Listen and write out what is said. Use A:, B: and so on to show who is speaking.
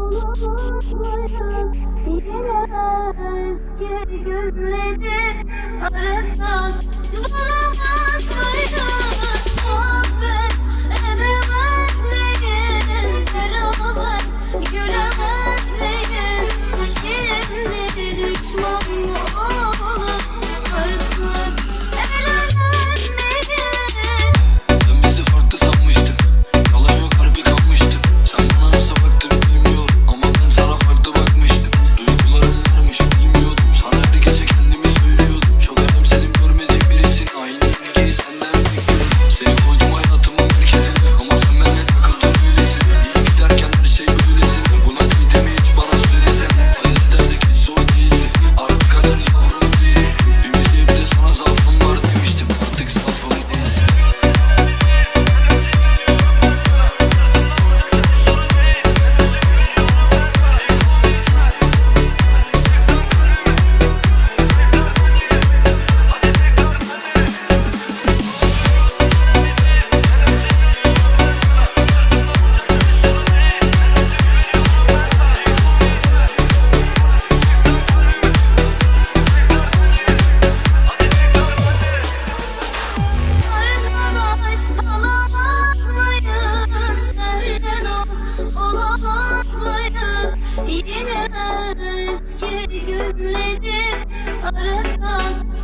A: unutmayız Yine eski günleri arasak Yine eski günleri arasak